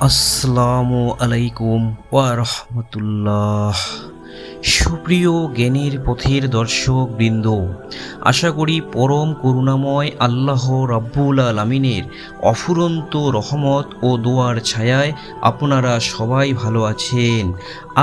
আসসালামু আলাইকুম ওয়া রহমতুল্লাহ। সুপ্রিয় জ্ঞানের পথের দর্শক বৃন্দ, আশা করি পরম করুণাময় আল্লাহ রাব্বুল আলমিনের অফুরন্ত রহমত ও দোয়ার ছায়ায় আপনারা সবাই ভালো আছেন।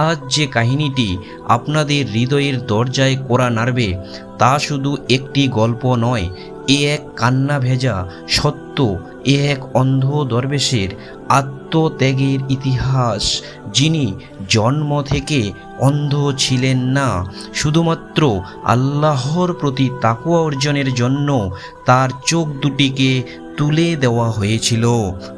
আজ যে কাহিনীটি আপনাদের হৃদয়ের দরজায় কোরা নাড়বে, তা শুধু একটি গল্প নয় এ এক কান্না ভেজা সত্য, এ এক অন্ধ দরবেশের আত্মত্যাগের ইতিহাস, যিনি জন্ম থেকে অন্ধ ছিলেন না, শুধুমাত্র আল্লাহর প্রতি তাকুয়া অর্জনের জন্য তার চোখ দুটিকে তুলে দেওয়া হয়েছিল।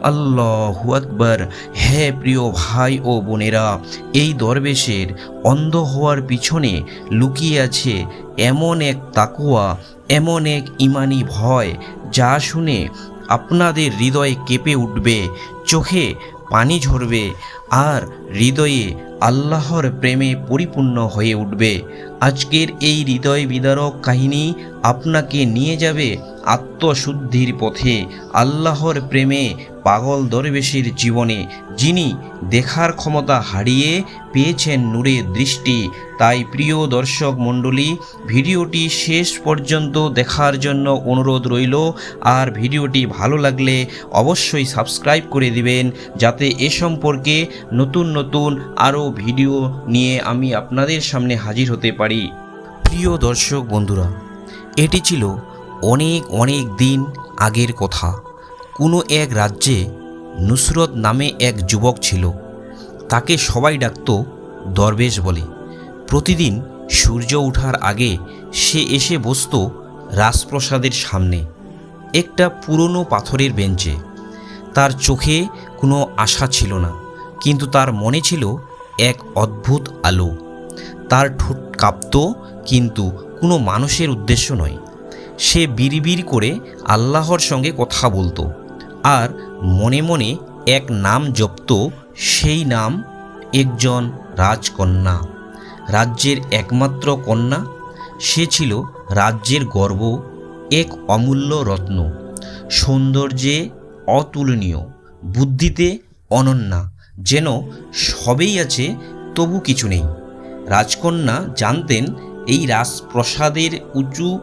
আল্লাহ আকবর। হে প্রিয় ভাই ও বোনেরা, এই দরবেশের অন্ধ হওয়ার পিছনে লুকিয়ে আছে এমন এক তাকুয়া এমন এক ইমানি ভয় যা শুনে আপনাদের হৃদয়ে কেঁপে উঠবে, চোখে পানি ঝরবে আর হৃদয়ে আল্লাহর প্রেমে পরিপূর্ণ হয়ে উঠবে। আজকের এই হৃদয় বিদারক কাহিনী আপনাকে নিয়ে যাবে আত্মশুদ্ধির পথে, আল্লাহর প্রেমে পাগল দরবেশের জীবনে, যিনি দেখার ক্ষমতা হারিয়ে পেয়েছেন নূরের দৃষ্টি। তাই প্রিয় দর্শক মণ্ডলী, ভিডিওটি শেষ পর্যন্ত দেখার জন্য অনুরোধ রইল। আর ভিডিওটি ভালো লাগলে অবশ্যই সাবস্ক্রাইব করে দিবেন, যাতে এ সম্পর্কে নতুন নতুন আরও ভিডিও নিয়ে আমি আপনাদের সামনে হাজির হতে পারি। প্রিয় দর্শক বন্ধুরা এটি ছিল অনেক অনেক দিন আগের কথা। কোনো এক রাজ্যে নুসরত নামে এক যুবক ছিল। তাকে সবাই ডাকত দরবেশ বলে। প্রতিদিন সূর্য ওঠার আগে সে এসে বসত রাজপ্রসাদের সামনে, একটা পুরনো পাথরের বেঞ্চে। তার চোখে কোনো আশা ছিল না, কিন্তু তার মনে ছিল এক অদ্ভুত আলো। তার ঠোঁট কাঁপত, কিন্তু কোনো মানুষের উদ্দেশ্য নয়। সে বিড়বিড় করে আল্লাহর সঙ্গে কথা বলতো আর মনে মনে এক নাম জপত, সেই নাম একজন রাজকন্যা। রাজ্যের একমাত্র কন্যা, সে ছিল রাজ্যের গর্ব, এক অমূল্য রত্ন। সৌন্দর্যে অতুলনীয়, বুদ্ধিতে অনন্যা, যেন সবেই আছে তবু কিছু নেই। রাজকন্যা জানতেন এই রাজপ্রসাদের উঁচু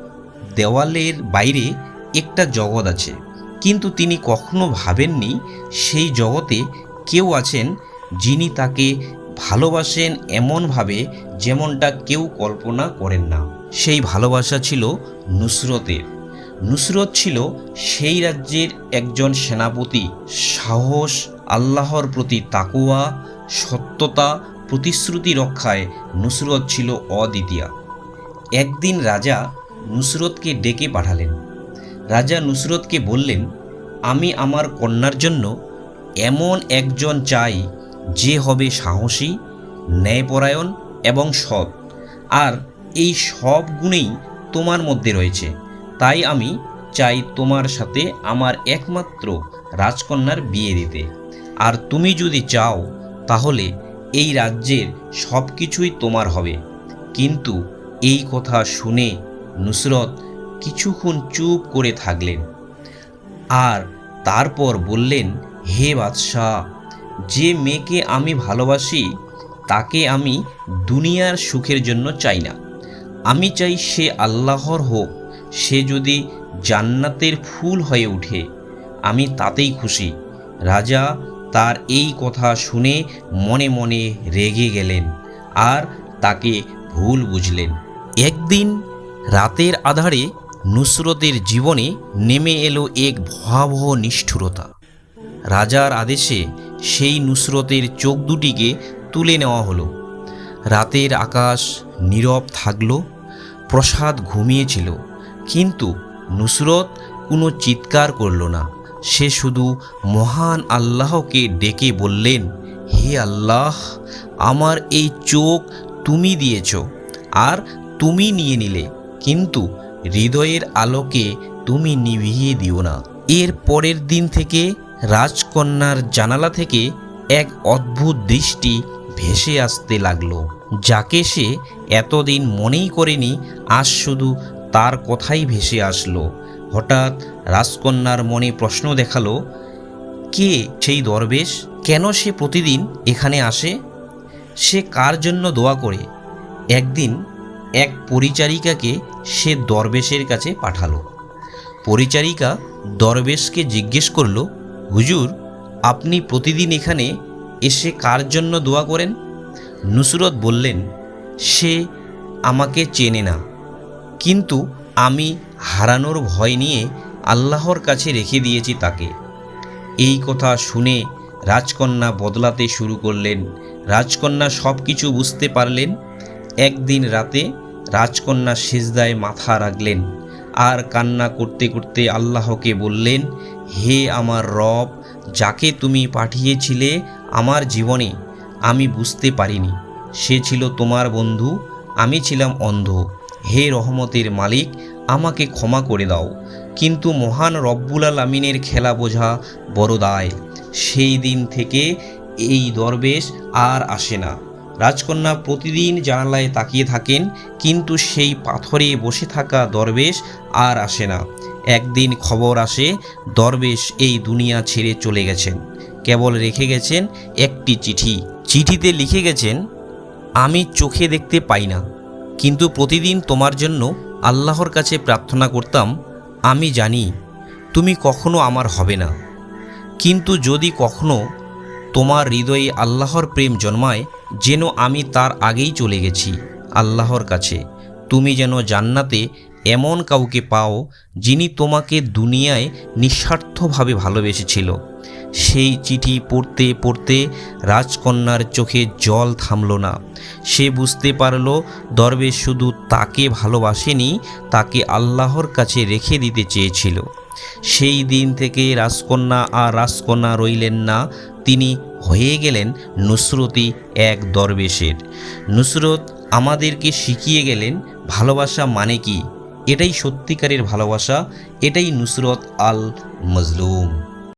দেওয়ালের বাইরে একটা জগৎ আছে। কিন্তু তিনি কখনো ভাবেননি সেই জগতে কেউ আছেন যিনি তাকে ভালোবাসেন এমনভাবে যেমনটা কেউ কল্পনা করেন না। সেই ভালোবাসা ছিল নুসরতের। নুসরত ছিল সেই রাজ্যের একজন সেনাপতি। সাহস, আল্লাহর প্রতি তাকুয়া সত্যতা, প্রতিশ্রুতি রক্ষায় নুসরত ছিল অদ্বিতীয়া। একদিন রাজা নুসরতকে ডেকে পাঠালেন। রাজা নুসরতকে বললেন, আমি আমার কন্যার জন্য এমন একজন চাই যে হবে সাহসী, ন্যায়পরায়ণ এবং সৎ। আর এই সব গুণেই তোমার মধ্যে রয়েছে। তাই আমি চাই তোমার সাথে আমার একমাত্র রাজকন্যার বিয়ে দিতে। আর তুমি যদি চাও, তাহলে এই রাজ্যের সব কিছুই তোমার হবে। কিন্তু এই কথা শুনে নুসরত কিছুক্ষণ চুপ করে থাকলেন। আর তারপর বললেন, হে বাদশাহ, যে মেয়েকে আমি ভালোবাসি, তাকে আমি দুনিয়ার সুখের জন্য চাই না। আমি চাই সে আল্লাহর হোক, সে যদি জান্নাতের ফুল হয়ে ওঠে। আমি তাতেই খুশি। রাজা তার এই কথা শুনে মনে মনে রেগে গেলেন আর তাকে ভুল বুঝলেন। একদিন রাতের আধারে নুসরতের জীবনে নেমে এলো এক ভয়াবহ নিষ্ঠুরতা। রাজার আদেশে সেই নুসরতের চোখ দুটিকে তুলে নেওয়া হলো। রাতের আকাশ নীরব থাকল, প্রসাদ ঘুমিয়েছিল, কিন্তু নুসরত কোনো চিৎকার করল না। সে শুধু মহান আল্লাহকে ডেকে বললেন, হে আল্লাহ, আমার এই চোখ তুমি দিয়েছ, আর তুমি নিয়ে নিলে, কিন্তু হৃদয়ের আলোকে তুমি নিভিয়ে দিও না। এর পরের দিন থেকে রাজকন্যার জানালা থেকে এক অদ্ভুত দৃষ্টি ভেসে আসতে লাগল, যাকে সে এতদিন মনেই করেনি, আজ শুধু তার কথাই ভেসে আসলো। হঠাৎ রাজকন্যার মনে প্রশ্ন দেখাল, কে সেই দরবেশ? কেন সে প্রতিদিন এখানে আসে? সে কার জন্য দোয়া করে? একদিন এক পরিচারিকাকে সে দরবেশের কাছে পাঠালো। পরিচারিকা দরবেশকে জিজ্ঞেস করল, হুজুর, আপনি প্রতিদিন এখানে এসে কার জন্য দোয়া করেন? নুসরত বললেন, সে আমাকে চেনে না, কিন্তু আমি হারানোর ভয় নিয়ে আল্লাহর কাছে রেখে দিয়েছি তাকে। এই কথা শুনে রাজকন্যা বদলাতে শুরু করলেন। রাজকন্যা সব কিছু বুঝতে পারলেন। একদিন রাতে রাজকন্যা সেজদায় মাথা রাখলেন। আর কান্না করতে করতে আল্লাহকে বললেন, হে আমার রব, যাকে তুমি পাঠিয়েছিলে আমার জীবনে, আমি বুঝতে পারিনি। সে ছিল তোমার বন্ধু, আমি ছিলাম অন্ধ। হে রহমতের মালিক, আমাকে ক্ষমা করে দাও। কিন্তু মহান রব্বুল আলমিনের খেলা বোঝা বড় দায়। সেই দিন থেকে এই দরবেশ আর আসে না। রাজকন্যা প্রতিদিন জানালায় তাকিয়ে থাকেন, কিন্তু সেই পাথরে বসে থাকা দরবেশ আর আসে না। একদিন খবর আসে, দরবেশ এই দুনিয়া ছেড়ে চলে গেছেন। কেবল রেখে গেছেন একটি চিঠি। চিঠিতে লিখে গেছেন, আমি চোখে দেখতে পাই না, কিন্তু প্রতিদিন তোমার জন্য আল্লাহর কাছে প্রার্থনা করতাম, আমি জানি তুমি কখনো আমার হবে না। কিন্তু যদি কখনো তোমার হৃদয়ে আল্লাহর প্রেম জন্মায় যেন আমি তার আগেই চলে গেছি, আল্লাহর কাছে। তুমি যেন জান্নাতে এমন কাউকে পাও, যিনি তোমাকে দুনিয়ায় নিঃস্বার্থভাবে ভালোবেসেছিল। সেই চিঠি পড়তে পড়তে রাজকন্যার চোখে জল থামল না। সে বুঝতে পারল দরবেশ শুধু তাকে ভালোবাসেনি, তাকে আল্লাহর কাছে রেখে দিতে চেয়েছিল। সেই দিন থেকে রাজকন্যা আর রাজকন্যা রইলেন না তিনি হয়ে গেলেন নুসরতি এক দরবেশের। নুসরত আমাদেরকে শিখিয়ে গেলেন, ভালোবাসা মানে কি? এটাই সত্যিকারের ভালোবাসা, এটাই নুসরত আল মজলুম